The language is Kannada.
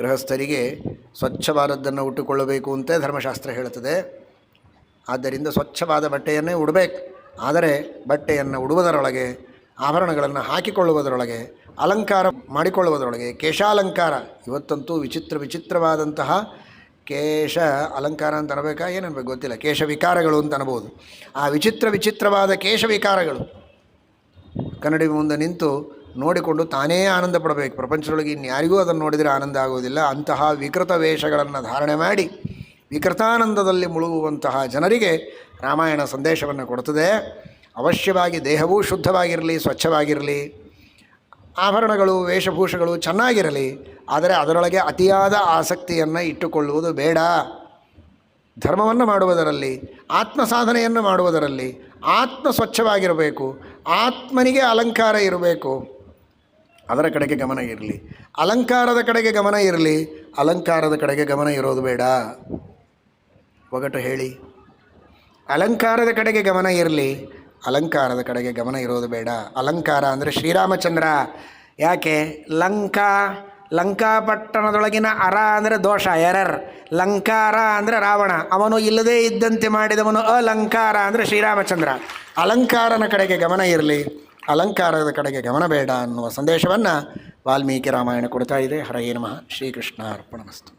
ಗೃಹಸ್ಥರಿಗೆ ಸ್ವಚ್ಛವಾದದ್ದನ್ನು ಉಟ್ಟುಕೊಳ್ಳಬೇಕು ಅಂತ ಧರ್ಮಶಾಸ್ತ್ರ ಹೇಳುತ್ತದೆ. ಆದ್ದರಿಂದ ಸ್ವಚ್ಛವಾದ ಬಟ್ಟೆಯನ್ನೇ ಉಡಬೇಕು. ಆದರೆ ಬಟ್ಟೆಯನ್ನು ಉಡುವುದರೊಳಗೆ, ಆಭರಣಗಳನ್ನು ಹಾಕಿಕೊಳ್ಳುವುದರೊಳಗೆ, ಅಲಂಕಾರ ಮಾಡಿಕೊಳ್ಳುವುದರೊಳಗೆ, ಕೇಶಾಲಂಕಾರ, ಇವತ್ತಂತೂ ವಿಚಿತ್ರ ವಿಚಿತ್ರವಾದಂತಹ ಕೇಶ ಅಲಂಕಾರ ಅಂತ ಅನ್ಬೇಕಾ? ಏನನ್ಬೇಕು ಗೊತ್ತಿಲ್ಲ. ಕೇಶ ವಿಕಾರಗಳು ಅಂತ ಅನ್ಬೋದು. ಆ ವಿಚಿತ್ರ ವಿಚಿತ್ರವಾದ ಕೇಶ ವಿಕಾರಗಳು. ಕನ್ನಡಿ ಮುಂದೆ ನಿಂತು ನೋಡಿಕೊಂಡು ತಾನೇ ಆನಂದ ಪಡಬೇಕು. ಪ್ರಪಂಚದೊಳಗೆ ಇನ್ಯಾರಿಗೂ ಅದನ್ನು ನೋಡಿದರೆ ಆನಂದ ಆಗುವುದಿಲ್ಲ. ಅಂತಹ ವಿಕೃತ ವೇಷಗಳನ್ನು ಧಾರಣೆ ಮಾಡಿ ವಿಕೃತಾನಂದದಲ್ಲಿ ಮುಳುಗುವಂತಹ ಜನರಿಗೆ ರಾಮಾಯಣ ಸಂದೇಶವನ್ನು ಕೊಡುತ್ತದೆ ಅವಶ್ಯವಾಗಿ ದೇಹವೂ ಶುದ್ಧವಾಗಿರಲಿ, ಸ್ವಚ್ಛವಾಗಿರಲಿ. ಆಭರಣಗಳು, ವೇಷಭೂಷಗಳು ಚೆನ್ನಾಗಿರಲಿ. ಆದರೆ ಅದರೊಳಗೆ ಅತಿಯಾದ ಆಸಕ್ತಿಯನ್ನು ಇಟ್ಟುಕೊಳ್ಳುವುದು ಬೇಡ. ಧರ್ಮವನ್ನು ಮಾಡುವುದರಲ್ಲಿ ಆತ್ಮ ಸಾಧನೆಯನ್ನು ಮಾಡುವುದರಲ್ಲಿ ಆತ್ಮ ಸ್ವಚ್ಛವಾಗಿರಬೇಕು. ಆತ್ಮನಿಗೆ ಅಲಂಕಾರ ಇರಬೇಕು. ಅದರ ಕಡೆಗೆ ಗಮನ ಇರಲಿ. ಅಲಂಕಾರದ ಕಡೆಗೆ ಗಮನ ಇರಲಿ. ಅಲಂಕಾರದ ಕಡೆಗೆ ಗಮನ ಇರೋದು ಬೇಡ. ಒಗಟು ಹೇಳಿ. ಅಲಂಕಾರದ ಕಡೆಗೆ ಗಮನ ಇರಲಿ. ಅಲಂಕಾರದ ಕಡೆಗೆ ಗಮನ ಇರೋದು ಬೇಡ. ಅಲಂಕಾರ ಅಂದರೆ ಶ್ರೀರಾಮಚಂದ್ರ. ಯಾಕೆ? ಲಂಕಾ, ಲಂಕಾಪಟ್ಟಣದೊಳಗಿನ ಅರ ಅಂದರೆ ದೋಷ, ಎರರ್. ಲಂಕಾರ ಅಂದರೆ ರಾವಣ. ಅವನು ಇಲ್ಲದೇ ಇದ್ದಂತೆ ಮಾಡಿದವನು ಅಲಂಕಾರ ಅಂದರೆ ಶ್ರೀರಾಮಚಂದ್ರ. ಅಲಂಕಾರನ ಕಡೆಗೆ ಗಮನ ಇರಲಿ. ಅಲಂಕಾರದ ಕಡೆಗೆ ಗಮನ ಬೇಡ ಅನ್ನುವ ಸಂದೇಶವನ್ನು ವಾಲ್ಮೀಕಿ ರಾಮಾಯಣ ಕೊಡ್ತಾ ಇದೆ. ಹರಯೇ ನಮಃ. ಶ್ರೀಕೃಷ್ಣ ಅರ್ಪಣಮಸ್ತು